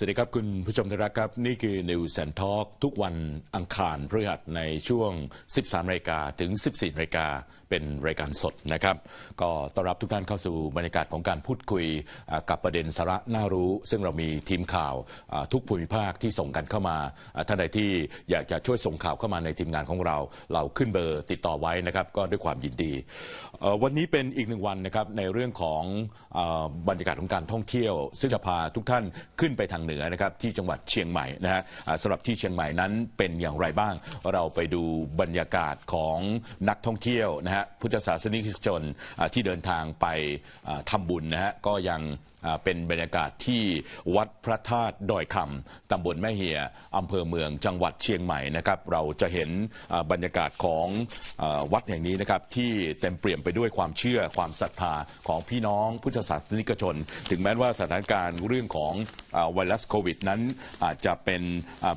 สวัสดีครับ คุณผู้ชมที่รักครับ นี่คือ News and Talk ทุกวันอังคารพฤหัสในช่วง 13นาฬิกาถึง 14นาฬิกา เป็นรายการสดนะครับ ก็ต้อนรับทุกท่านเข้าสู่บรรยากาศของการพูดคุยกับประเด็นสาระน่ารู้ ซึ่งเรามีทีมข่าวทุกภูมิภาคที่ส่งกันเข้ามาท่านใดที่อยากจะช่วยส่งข่าวเข้ามาในทีมงานของเรา เราขึ้นเบอร์ติดต่อไว้นะครับ ก็ด้วยความยินดีวันนี้เป็นอีกหนึ่งวันนะครับในเรื่องของอบรรยากาศของการท่องเที่ยว ซึ่งจะพาทุกท่านขึ้นไปทางเหนือนะครับที่จังหวัดเชียงใหม่นะฮะสำหรับที่เชียงใหม่นั้นเป็นอย่างไรบ้าง เราไปดูบรรยากาศของนักท่องเที่ยวนะฮะพุทธศาสนิกชนที่เดินทางไปอ่าทำบุญนะฮะก็ยังเป็นบรรยากาศที่วัดพระธาตุดอยคำตำบลแม่เหียอำเภอเมืองจังหวัดเชียงใหม่นะครับ เราจะเห็นบรรยากาศของอวัดแห่งนี้นะครับที่เต็มเปี่ยมไปด้วยความเชื่อความศรัทธาของพี่น้องพุทธศาสนิกชน ถึงแม้ว่าสถานการณ์เรื่องของอไวรัสโควิดนั้นอาจจะเป็น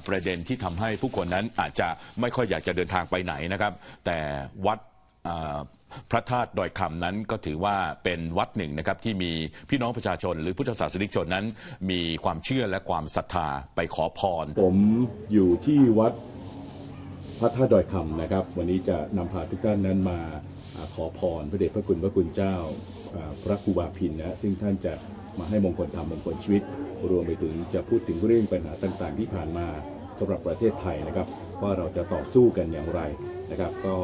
ประเด็นที่ทำให้ผู้คนนั้นอาจจะไม่ค่อยอยากจะเดินทางไปไหนนะครับ แต่วัด พระธาตุดอยคำนั้นก็ถือว่าเป็นวัดหนึ่งนะครับที่มีพี่น้องประชาชน หรือพุทธศาสนิกชนนั้น มีความเชื่อและความศรัทธาไปขอพร ผมอยู่ที่วัดพระธาตุดอยคำนะครับ วันนี้จะนำพาทุกท่านนั้นมาขอพรพระเดชพระคุณพระคุณเจ้าอ่าพระครูบาพินนะซึ่งท่านจะมาให้มงคลธรรมมงคลชีวิต รวมไปถึงจะพูดถึงเรื่องปัญหาต่างๆ ที่ผ่านมาสำหรับประเทศไทยนะครับ ว่าเราจะต่อสู้กันอย่างไรนะครับ ก็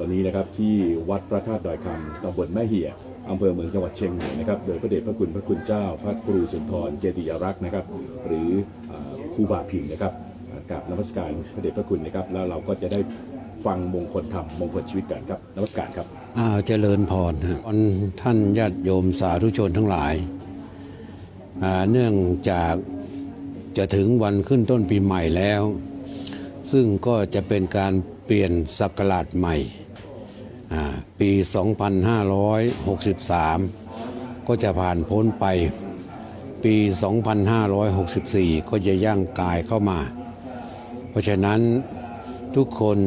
วันนี้นะครับที่วัดพระธาตุดอยคำตำบลแม่เหี่ยอำเภอเมืองจังหวัดเชียงใหม่นะครับโดยพระเดชพระคุณพระคุณเจ้า พระครูสุนทรเจติยรักษ์นะครับ หรือครูบาพินนะครับกราบนมัสการพระเดชพระคุณนะครับ แล้วเราก็จะได้ฟังมงคลธรรมมงคลชีวิตกันครับนมัสการครับอ้าวเจริญพรฮะวันท่านญาติโยมสาธุชนทั้งหลายเนื่องจากจะถึงวันขึ้นต้นปีใหม่แล้ว ซึ่งก็จะเป็นการเปลี่ยนศักราชใหม่ ปี 2563 ก็จะผ่านพ้นไป ปี 2564 ก็จะย่างกายเข้ามา เพราะฉะนั้นทุกคน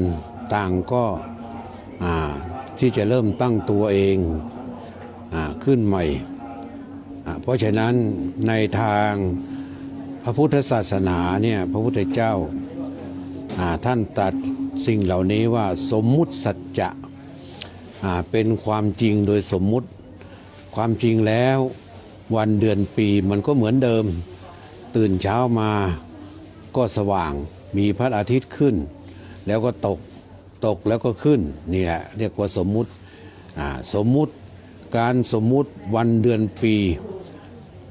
ต่างก็ที่จะเริ่มตั้งตัวเองอขึ้นใหม่ เพราะฉะนั้นในทางพระพุทธศาสนาเนี่ยพระพุทธเจ้าท่านตรัสสิ่งเหล่านี้ว่าสมมุติสัจจะ เป็นความจริงโดยสมมุติ ความจริงแล้ววันเดือนปีมันก็เหมือนเดิม ตื่นเช้ามาก็สว่างมีพระอาทิตย์ขึ้น แล้วก็ตกตกแล้วก็ขึ้นนี่ยเรียกว่าสมมุติสมมุติการสมมุติวันเดือนปี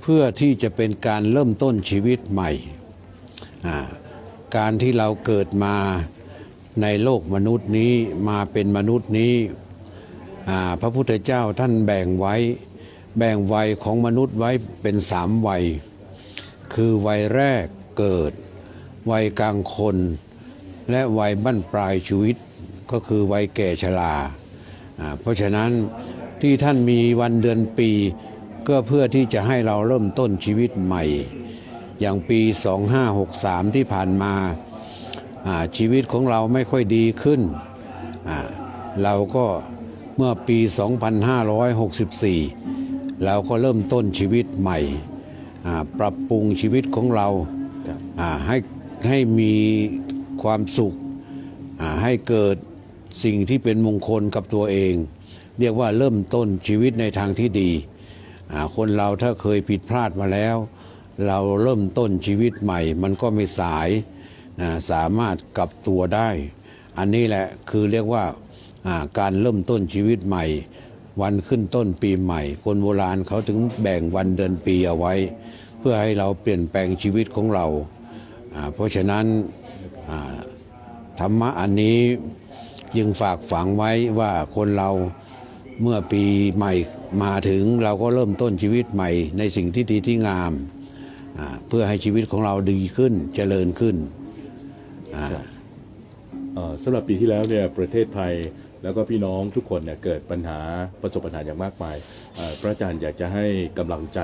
เพื่อที่จะเป็นการเริ่มต้นชีวิตใหม่ การที่เราเกิดมาในโลกมนุษย์นี้มาเป็นมนุษย์นี้ พระพุทธเจ้าท่านแบ่งไว้ แบ่งวัยของมนุษย์ไว้เป็นสามวัย คือวัยแรกเกิด วัยกลางคน และวัยบั้นปลายชีวิตก็คือวัยแก่ชราเพราะฉะนั้นที่ท่านมีวันเดือนปีก็เพื่อที่จะให้เราเริ่มต้นชีวิตใหม่ อย่างปี 2563 ที่ผ่านมาชีวิตของเราไม่ค่อยดีขึ้น เราก็ เมื่อปี 2564 เราก็เริ่มต้นชีวิตใหม่อ่าปรับปรุงชีวิตของเราครับอ่าให้ให้มีความสุขอ่าให้เกิดสิ่งที่เป็นมงคลกับตัวเอง เรียกว่าเริ่มต้นชีวิตในทางที่ดีอ่าคนเราถ้าเคยผิดพลาดมาแล้ว เราเริ่มต้นชีวิตใหม่ มันก็ไม่สายนะสามารถกลับตัวได้ อันนี้แหละคือเรียกว่าอ่า การเริ่มต้นชีวิตใหม่ วันขึ้นต้นปีใหม่ คนโบราณเขาถึงแบ่งวันเดือนปีเอาไว้ เพื่อให้เราเปลี่ยนแปลงชีวิตของเรา เพราะฉะนั้นธรรมะอันนี้ยังฝากฝังไว้ว่าคนเราเมื่อปีใหม่มาถึงเราก็เริ่มต้นชีวิตใหม่ ในสิ่งที่ดีที่งาม เพื่อให้ชีวิตของเราดีขึ้นเจริญขึ้นสำหรับปีที่แล้วเนี่ยประเทศไทย แล้วก็พี่น้องทุกคนเนี่ยเกิดปัญหาประสบปัญหาอย่างมากมายพระอาจารย์อยากจะให้กำลังใจ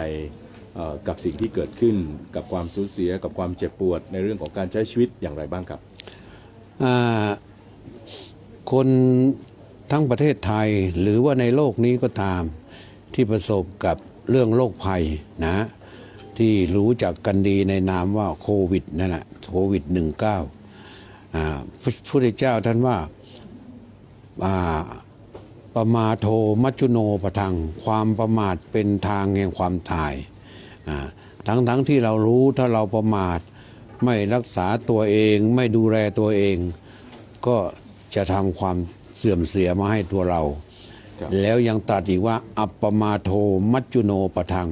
กับสิ่งที่เกิดขึ้นกับความสูญเสียกับความเจ็บปวดในเรื่องของการใช้ชีวิตอย่างไรบ้างครับคนทั้งประเทศไทยหรือว่าในโลกนี้ก็ตามที่ประสบกับเรื่องโรคภัยนะที่รู้จักกันดีในนามว่าโควิดนั่นแหละโควิด -19 พระพุทธเจ้าท่านว่า ประมาโทมัจจุโนปะทังความประมาทเป็นทางแห่งความตายอ่าทั้งทั้งที่เรารู้ถ้าเราประมาทไม่รักษาตัวเองไม่ดูแลตัวเอง ก็จะทำความเสื่อมเสียมาให้ตัวเราครับแล้วยังตรัสอีกว่า อัปปมาโทมัจจุโนปะทัง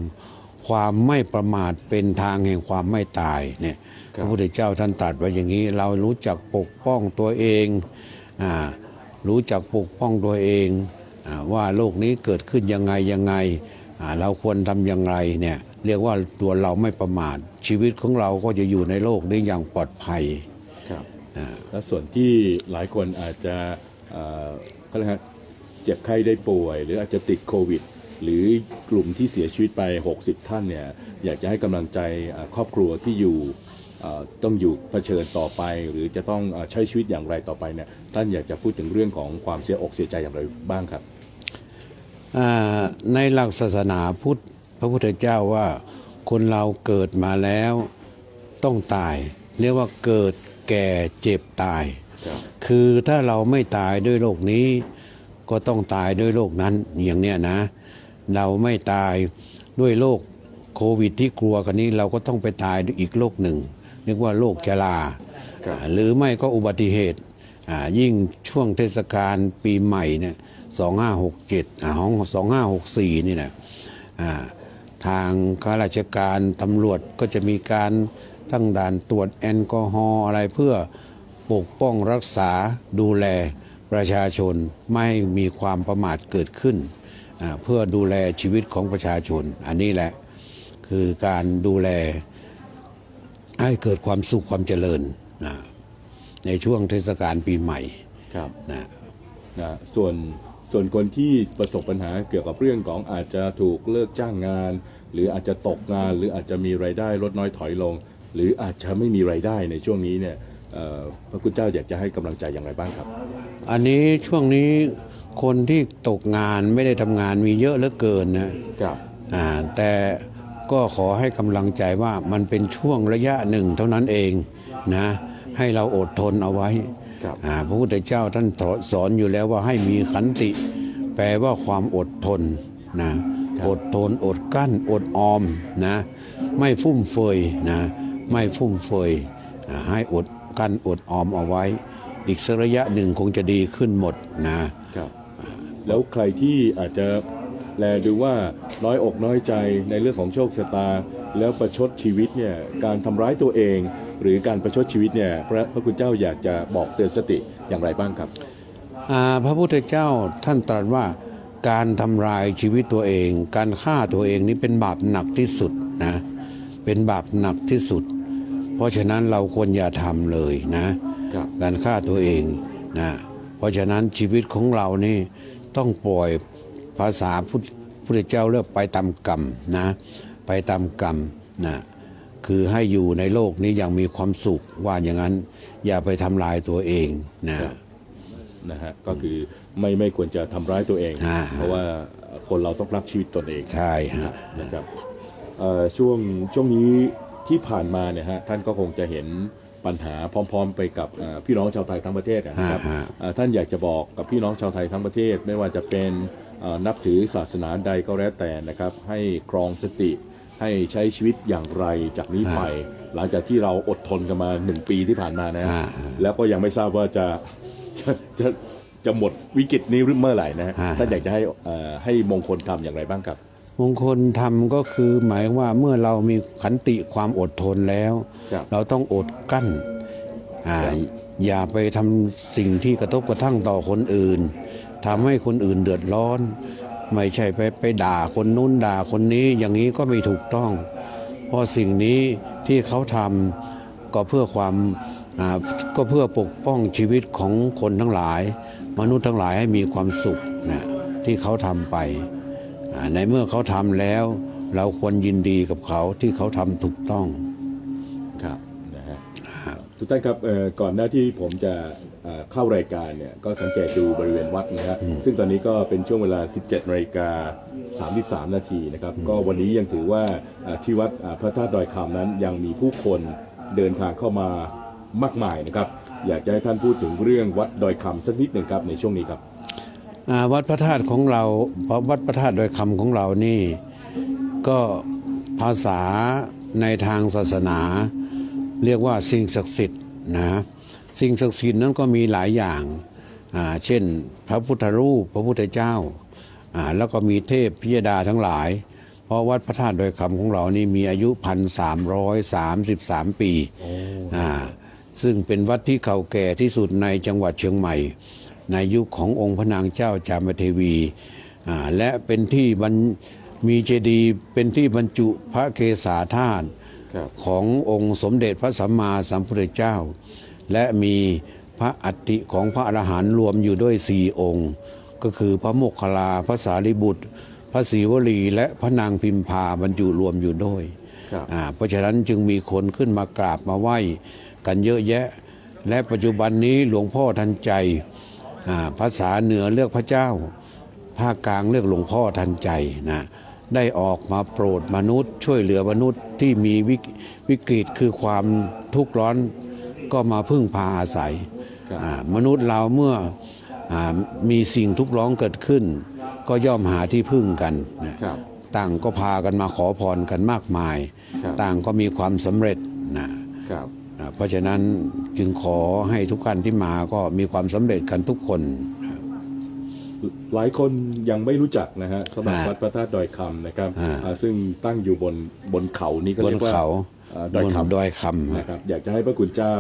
ความไม่ประมาทเป็นทางแห่งความไม่ตายเนี่ยพระพุทธเจ้าท่านตรัสไว้อย่างนี้ เรารู้จักปกป้องตัวเองอ่า รู้จักปกป้องตัวเองอาว่าโลกนี้เกิดขึ้นยังไงยังไงอ่าเราควรทำอย่างไรเนี่ยเรียกว่าตัวเราไม่ประมาท ชีวิตของเราก็จะอยู่ในโลกนี้อย่างปลอดภัยครับและส่วนที่หลายคนอาจจะเอ่อเขาเรียกฮะเจ็บไข้ได้ป่วย หรืออาจจะติดโควิด หรือกลุ่มที่เสียชีวิตไป 60 ท่านเนี่ยอยากจะให้กำลังใจเอ่อครอบครัวที่อยู่เอ่อ ต้องอยู่เผชิญต่อไป หรือจะต้องเอ่อใช้ชีวิตอย่างไรต่อไปเนี่ยท่านอยากจะพูดถึงเรื่องของความเสียอกเสียใจอย่างไรบ้างครับอ่าในหลักศาสนาพุทธพระพุทธเจ้าว่าคนเราเกิดมาแล้วต้องตาย เรียกว่าเกิดแก่เจ็บตายครับคือถ้าเราไม่ตายด้วยโรคนี้ ก็ต้องตายด้วยโรคนั้นอย่างเนี้ยนะ เราไม่ตายด้วยโรคโควิดที่กลัวกันนี้เราก็ต้องไปตายด้วยอีกโรคหนึ่ง เรียกว่าโรคชราครับอ่าหรือไม่ก็อุบัติเหตุอ่ายิ่งช่วงเทศกาลปีใหม่เนี่ยสองห้าหกเจ็ดของสองห้าหกสี่นี่นะอ่าทางข้าราชการตำรวจก็จะมีการตั้งด่านตรวจแอลกอฮอล์อะไรเพื่อปกป้องรักษาดูแลประชาชนไม่ให้มีความประมาทเกิดขึ้นอ่าเพื่อดูแลชีวิตของประชาชน อันนี้แหละคือการดูแล ให้เกิดความสุขความเจริญนะในช่วงเทศกาลปีใหม่ครับนะนะส่วนส่วนคนที่ประสบปัญหาเกี่ยวกับเรื่องของอาจจะถูกเลิกจ้างงาน หรืออาจจะตกงาน หรืออาจจะมีรายได้ลดน้อยถอยลง หรืออาจจะไม่มีรายได้ในช่วงนี้เนี่ยเอ่อพระคุณเจ้าอยากจะให้กำลังใจอย่างไรบ้างครับ อันนี้ช่วงนี้คนที่ตกงานไม่ได้ทำงานมีเยอะเหลือเกินนะครับอ่าแต่ ก็ขอให้กำลังใจว่ามันเป็นช่วงระยะหนึ่งเท่านั้นเองนะให้เราอดทนเอาไว้ครับอ่าพระพุทธเจ้าท่านสอนอยู่แล้วว่าให้มีขันติ แปลว่าความอดทนนะอดทนอดกั้นอดออมนะไม่ฟุ่มเฟือยนะไม่ฟุ่มเฟือยอ่าให้อดกั้นอดออมเอาไว้ อีกสักระยะหนึ่งคงจะดีขึ้นหมดนะครับแล้วใครที่อาจจะ แลดูว่าน้อยอกน้อยใจในเรื่องของโชคชะตา แล้วประชดชีวิตเนี่ยการทำร้ายตัวเอง หรือการประชดชีวิตเนี่ยพระพระคุณเจ้าอยากจะบอกเตือนสติอย่างไรบ้างครับอ่าพระพุทธเจ้าท่านตรัสว่าการทำลายชีวิตตัวเอง การฆ่าตัวเองนี่เป็นบาปหนักที่สุดนะเป็นบาปหนักที่สุด เพราะฉะนั้นเราควรอย่าทำเลยนะครับการฆ่าตัวเองนะเพราะฉะนั้นชีวิตของเรานี่ต้องปล่อย ภาษาพุทธพุทธเจ้าเรียกไปตามกรรมนะไปตามกรรมนะคือให้อยู่ในโลกนี้อย่างมีความสุขว่าอย่างนั้น อย่าไปทำลายตัวเองนะนะฮะก็คือไม่ไม่ควรจะทำร้ายตัวเองอ่าเพราะว่าคนเราต้องรักชีวิตตนเองใช่ฮะนะครับเอ่อช่วงช่วงนี้ที่ผ่านมาเนี่ยฮะท่านก็คงจะเห็นปัญหาพร้อม ๆ ไปกับเอ่อพี่น้องชาวไทยทั้งประเทศนะครับฮะฮะเอ่อท่านอยากจะบอกกับพี่น้องชาวไทยทั้งประเทศไม่ว่าจะเป็นเอ่อ นับถือศาสนาใดก็แล้วแต่นะครับ ให้ครองสติให้ใช้ชีวิตอย่างไรจากนี้ไป หลังจากที่เราอดทนกันมาหนึ่งปีที่ผ่านมานะฮะแล้วก็ยังไม่ทราบว่าจะจะจะจะหมดวิกฤตนี้หรือเมื่อไหร่นะฮะฮะท่านอยากจะให้เอ่อให้มงคลทำอย่างไรบ้างครับมงคลธรรมก็คือหมายว่าเมื่อเรามีขันติความอดทนแล้วครับเราต้องอดกั้นอ่าอย่าไปทำสิ่งที่กระทบกระทั่งต่อคนอื่น ทำให้คนอื่นเดือดร้อน ไม่ใช่ไปไปด่าคนนู้นด่าคนนี้อย่างนี้ก็ไม่ถูกต้อง เพราะสิ่งนี้ที่เขาทำก็เพื่อความอ่าก็เพื่อปกป้องชีวิตของคนทั้งหลาย มนุษย์ทั้งหลายให้มีความสุขนะที่เขาทำไปอ่าในเมื่อเขาทำแล้ว เราควรยินดีกับเขาที่เขาทำถูกต้องครับนะฮะทุกท่านครับเอ่อก่อนหน้าที่ผมจะอ่า เข้ารายการเนี่ยก็สังเกตดูบริเวณวัดนะฮะซึ่งตอนนี้ก็เป็นช่วงเวลา 17นาฬิกา33 นาทีนะครับ ก็วันนี้ยังถือว่าอ่าที่วัดอ่าพระธาตุดอยคำนั้นยังมีผู้คนเดินทางเข้ามามากมายนะครับ อยากจะให้ท่านพูดถึงเรื่องวัดดอยคำสักนิดหนึ่งครับในช่วงนี้ครับอ่าวัดพระธาตุของเราเพราะวัดพระธาตุโดอยคำของเรานี่ ก็ภาษาในทางศาสนา เรียกว่าสิ่งศักดิ์สิทธิ์นะ สิ่งศักดิ์สิทธิ์นั้นก็มีหลายอย่างอ่าเช่น พระพุทธรูป พระพุทธเจ้าอ่าแล้วก็มีเทพพิยดาทั้งหลาย เพราะวัดพระธาตุโดอยคำของเรานี่มีอายุพันสามร้อยสามสิบสามปีอ่าซึ่งเป็นวัดที่เก่าแก่ที่สุดในจังหวัดเชียงใหม่ ในยุคขององค์พระนางเจ้าจามเทวีอ่าและเป็นที่บรรมีเจดีย์เป็นที่บรรจุพระเกศาธาตุครับขององค์สมเด็จพระสัมมาสัมพุทธเจ้า และมีพระอัฐิของพระอรหันต์รวมอยู่ด้วยสี่องค์ ก็คือพระโมคคัลลาพระสารีบุตร พระศรีวลีและพระนางพิมพาบรรจุรวมอยู่ด้วยครับอ่าเพราะฉะนั้นจึงมีคนขึ้นมากราบมาไหว้กันเยอะแยะ และปัจจุบันนี้หลวงพ่อทันใจอ่าภาษาเหนือเลือกพระเจ้า ภาคกลางเรียกหลวงพ่อทันใจนะได้ออกมาโปรดมนุษย์ ช่วยเหลือมนุษย์ที่มีวิกวิกฤตคือความทุกข์ร้อน ก็มาพึ่งพาอาศัยครับอ่ามนุษย์เราเมื่ออามีสิ่งทุกข์ร้องเกิดขึ้น ก็ย่อมหาที่พึ่งกันนะครับต่างก็พากันมาขอพรกันมากมายครับต่างก็มีความสำเร็จนะครับนะเพราะฉะนั้นจึงขอให้ทุกท่านที่มาก็มีความสำเร็จกันทุกคนหลายคนยังไม่รู้จักนะฮะสำหรับอ่าวัดพระธาตุดอยคำนะครับอ่าอ่าซึ่งตั้งอยู่บนบนเขานี่ก็บเรีนยกว่าเขาอ่า ดอยบนคำดอยคำนะครับอยากจะให้พระคุณเจ้า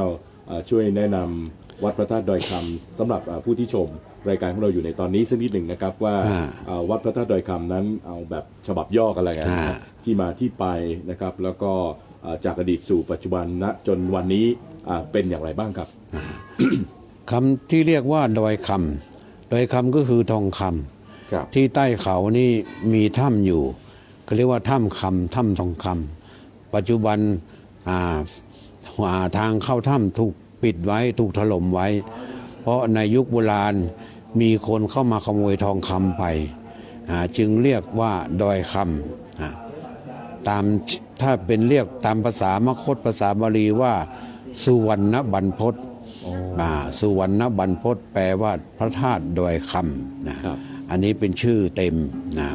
อ่าช่วยแนะนำวัดพระธาตุดอยคำสำหรับอ่าผู้ที่ชมรายการของเราอยู่ในตอนนี้สักนิดหนึ่งนะครับว่าอ่าอ่าวัดพระธาตุดอยคำนั้นเอาแบบฉบับย่อกันอะไรกันนะอ่าฮะที่มาที่ไปนะครับ แล้วก็อ่าจากอดีตสู่ปัจจุบันณจนวันนี้อ่าเป็นอย่างไรบ้างครับคำที่เรียกว่าดอยคำดอยคำก็คือทองคำครับที่ใต้เขานี่มีถ้ำอยู่ก็เรียกว่าถ้ำคำถ้ำทองคำ ปัจจุบันอ่าอ่าทางเข้าถ้ำถูกปิดไว้ถูกถล่มไว้ เพราะในยุคโบราณมีคนเข้ามาขโมยทองคำไปอ่าจึงเรียกว่าดอยคำอ่าตามถ้าเป็นเรียกตามภาษามคตภาษาบาลีว่า สุวรรณบรรพตอ่าสุวรรณบรรพตแปลว่าพระธาตุดอยคำนะครับอันนี้เป็นชื่อเต็มนะ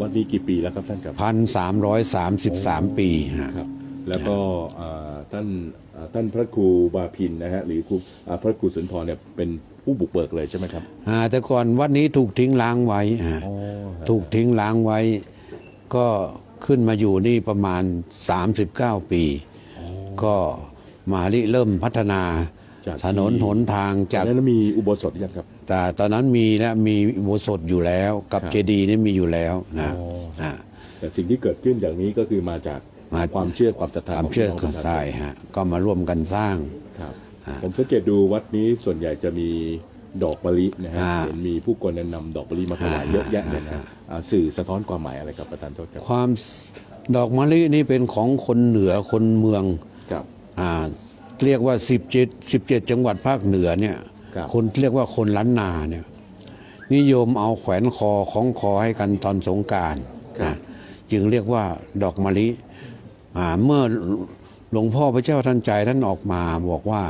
วัดนี้กี่ปีแล้วครับท่านครับ พันสามร้อยสามสิบสามปีฮะ ครับแล้วก็อ่าท่านอ่าท่านพระครูบาพินนะฮะหรือครูอ่าพระครูสุนทรเนี่ยเป็นผู้บุกเบิกเลยใช่ไหมครับอ่าแต่ก่อนวัดนี้ถูกทิ้งล้างไว้ฮะถูกทิ้งล้างไว้ ก็ขึ้นมาอยู่นี่ประมาณ 39 ปี ก็มาริเริ่มพัฒนาจากถนนที่หนทางจากแล้วมีอุโบสถหรือยังครับแต่ตอนนั้นมีและมีอุโบสถอยู่แล้วกับครับเจดีย์นี่มีอยู่แล้วนะอ๋ออ่าแต่สิ่งที่เกิดขึ้นอย่างนี้ก็คือมาจากมา ความเชื่อความศรัทธาความเชื่อขงก็พี่น้งประชาชนใช่ฮะก็มาร่วมกันสร้าง ครับผมสังเกตดูวัดนี้ส่วนใหญ่จะมีดอกมะลินะฮะอ่าเห็นมีผู้คนนำดอกมะลิมาถวายอ่า เยอะแยะเลยนะฮะอ่าสื่อสะท้อนความหมายอะไรครับประธานโทษครับความดอกมะลินี่เป็นของคนเหนือคนเมืองครับ อ่าเรียกว่า 17 17 จังหวัดภาคเหนือเนี่ย ครับคนเรียกว่าคนล้านนาเนี่ยนิยมเอาแขวนคอของคอให้กันตอนสงกรารนะจึงเรียกว่าดอกมะลิอ่าเมื่อหลวงพ่อพระเจ้าท่านใจท่านออกมาบอกว่า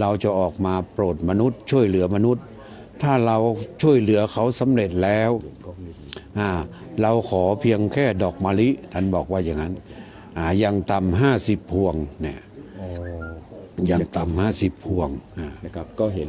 เราจะออกมาโปรดมนุษย์ ช่วยเหลือมนุษย์ ถ้าเราช่วยเหลือเขาสำเร็จแล้วอ่าเราขอเพียงแค่ดอกมะลิท่านบอกว่าอย่างนั้นอ่ายังต่ำห้าสิบพวงเนี่ย ยังต่ำห้าสิบพวงอ่า นะครับก็เห็น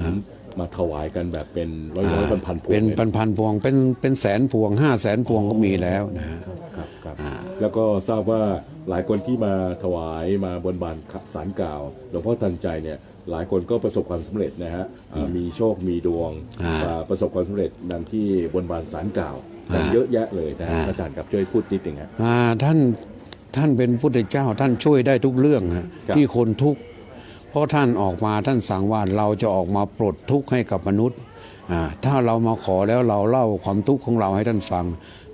มาถวายกันแบบเป็นร้อยร้อยพันพันๆพวงเป็นลยะพันพันๆพวงเป็นเป็นแสนพวงห้าแสนพวงก็มีแล้วนะฮะ ครับครับแล้วก็ทราบว่าหลายคนที่มาถวายมาบนบานสารกล่าวหลวงพ่อทันใจเนี่ยหลายคนก็ประสบความสำเร็จนะฮะอ่ามีโชคมีดวงอ่าอ่าประสบความสำเร็จดังที่บนบานสารกล่าวกันเยอะแยะเลยนะฮะอ่า อาจารย์ครับช่วยพูดนิดหนึ่งฮะ อ่าท่านท่านเป็นพุทธเจ้าท่านช่วยได้ทุกเรื่องฮะครับ ที่คนทุกข์ เพราะท่านออกมาท่านสั่งว่าเราจะออกมาปลดทุกข์ให้กับมนุษย์อ่าถ้าเรามาขอแล้วเราเล่าความทุกข์ของเราให้ท่านฟัง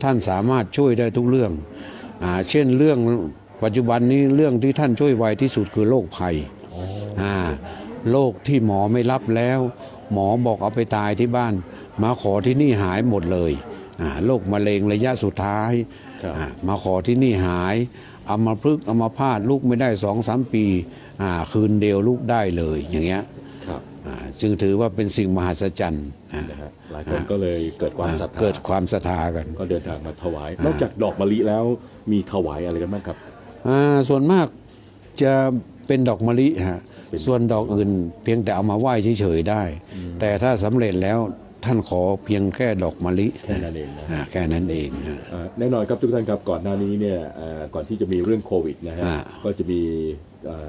ท่านสามารถช่วยได้ทุกเรื่องอ่าเช่นเรื่องปัจจุบันนี้เรื่องที่ท่านช่วยไวที่สุดคือโรคภัยอ่าโรคที่หมอไม่รับแล้ว หมอบอกเอาไปตายที่บ้าน มาขอที่นี่หายหมดเลยอ่าโรคมะเร็งระยะสุดท้ายครับอ่ามาขอที่นี่หาย เอามาพึกษ์เอามาพาดลูกไม่ได้สองสามปีอ่าคืนเดียวลูกได้เลยอย่างเงี้ยครับอ่าจึงถือว่าเป็นสิ่งมหัศจรรย์อ่านะฮะหลายคนก็เลยเกิดความศรัทธาเกิดความศรัทธากัน ก็เดินทางมาถวาย นอกจากดอกมะลิแล้วมีถวายอะไรกันบ้างครับอ่าส่วนมากจะเป็นดอกมะลิฮะเป็นส่วนดอกอื่น เพียงแต่เอามาไหว้เฉยๆได้ แต่ถ้าสำเร็จแล้ว ท่านขอเพียงแค่ดอกมะลิแค่นั้นเองนะอ่าแค่นั้นเองฮะอ่าแน่นอนครับทุกท่านครับก่อนหน้านี้เนี่ยเอ่อก่อนที่จะมีเรื่องโควิดนะฮะอ่าก็จะมีเอ่อ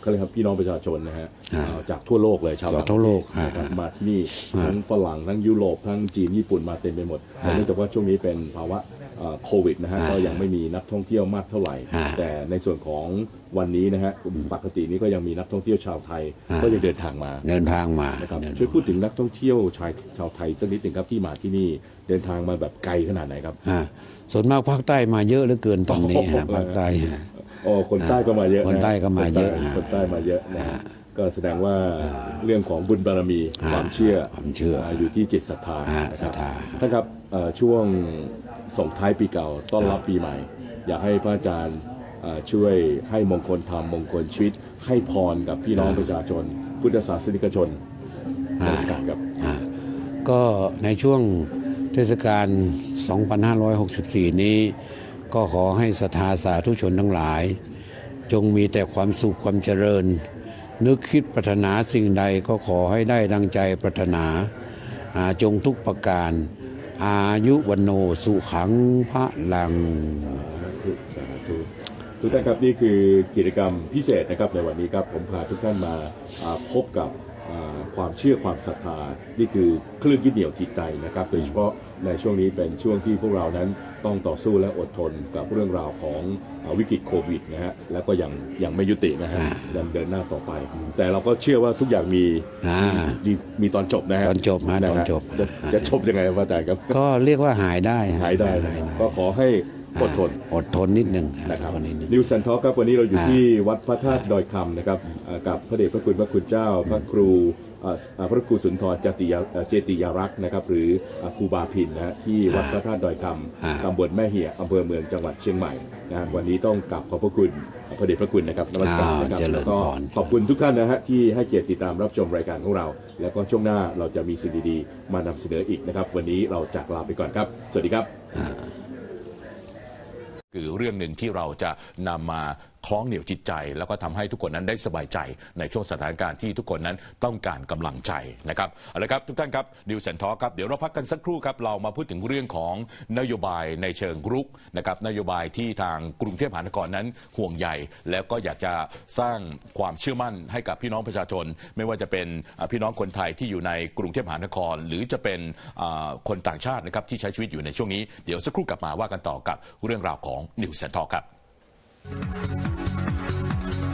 เขาเรียกครับพี่น้องประชาชนนะฮะอ่าเอ่อจากทั่วโลกเลยชาวจากต่างทั่วโลกประเทศนะครับอ่ามมาที่นี่ทั้งฝรั่งทั้งยุโรปทั้งจีนญี่ปุ่นมาเต็มไปหมดแต่เนื่องจากว่าช่วงนี้เป็นภาวะเอ่อ โควิดนะฮะก็ยังไม่มีนักท่องเที่ยวมากเท่าไหร่อ่าแต่ในส่วนของวันนี้นะฮะปกตินี้ก็ยังมีนักท่องเที่ยวชาวไทยอ่าก็ยังเดินทางมาเดินทางมานะครับเดินช่วยพูดถึงนักท่องเที่ยวชายชาวไทยสักนิดหนึ่งครับที่มาที่นี่เดินทางมาแบบไกลขนาดไหนครับอ่าส่วนมากภาคใต้มาเยอะเหลือเกินตอนนี้ฮะโอ้โหภาคใต้ฮะโอ้คนใต้ก็มาเยอะะคนใต้ก็มาเยอะคนใต้ฮะคนใต้มาเยอะนะฮะก็แสดงว่าเรื่องของบุญบารมีความเชื่อความเชื่ออยู่ที่จิตศรัทธาอ่านะศรัทธาท่านครับเอ่อช่วง ส่งท้ายปีเก่าต้อนรับปีใหม่ อยากให้พระอาจารย์เอ่อช่วยให้มงคลธรรมมงคลชีวิต ให้พรกับพี่น้องประชาชน พุทธศาสนิกชนนมัสการครับอ่าก็ในช่วงเทศกาล 2564 นี้ ก็ขอให้ศรัทธาสาธุชนทั้งหลาย จงมีแต่ความสุขความเจริญ นึกคิดปรารถนาสิ่งใดก็ขอให้ได้ดังใจปรารถนาอ่าจงทุกประการ อายุวันโนสุขังพระลังสาธุทุกท่านครับนี่คือกิจกรรมพิเศษนะครับในวันนี้ครับผมพาทุกท่านมาพบกับความเชื่อความศรัทธานี่คือคลื่นยึดเหนี่ยวจิตใจนะครับโดยเฉพาะในช่วงนี้เป็นช่วงที่พวกเรานั้นต้องต่อสู้และอดทนกับเรื่องราวของ วิกฤตโควิดนะฮะแล้วก็ยังยังไม่ยุตินะฮะยังเดินหน้าต่อไป แต่เราก็เชื่อว่าทุกอย่างมีอ่า มีมีตอนจบนะฮะตอนจบฮะนะตอนจบจะจะจบยังไงครับอาจารย์ครับก็เรียกว่าหายได้ฮะหายได้นะก็ขอให้อดทน อดทนนิดหนึ่งนะครับอดทนนิดหนึ่ง นิวสันทอครับวันนี้เราอยู่อ่าที่วัดพระธาตุดอยคำนะครับอ่ากับพระเดชพระคุณพระคุณเจ้า พระครูอ่าอ่า พระครูสุนทรจติยาเอ่อเจติยารักษ์นะครับหรืออ่าครูบาพินนะฮะที่วัดพระธาตุดอยคอ่าำตำบลแม่เหี่ยอำเภอเมืองจังหวัดเชียงใหม่นะฮะวันนี้ต้องกราบขอบพระคุณพระเดชพระคุณนะครับนมัสการนะครับอ่าเจริญแล้วก็พรขอบคุณทุกท่านนะฮะที่ให้เกียรติติดตามรับชมรายการของเรา แล้วก็ช่วงหน้าเราจะมีสิ่งดีๆ มานำเสนออีกนะครับ วันนี้เราจากลาไปก่อนครับ สวัสดีครับ คือเรื่องหนึ่งที่เราจะนำมาคล้องเหนี่ยวจิตใจ แล้วก็ทำให้ทุกคนนั้นได้สบายใจในช่วงสถานการณ์ที่ทุกคนนั้นต้องการกำลังใจนะครับเอาละครับทุกท่านครับดิวเซนทอครับเดี๋ยวเราพักกันสักครู่ครับเรามาพูดถึงเรื่องของนโยบายในเชิงรุกนะครับนโยบายที่ทางกรุงเทพมหานครนั้นห่วงใยแล้วก็อยากจะสร้างความเชื่อมั่นให้กับพี่น้องประชาชน ไม่ว่าจะเป็นพี่น้องคนไทยที่อยู่ในกรุงเทพมหานคร หรือจะเป็นคนต่างชาตินะครับที่ใช้ชีวิตอยู่ในช่วงนี้เดี๋ยวสักครู่กลับมาว่ากันต่อกับเรื่องราวของนิวเซนทอครับ Thank you.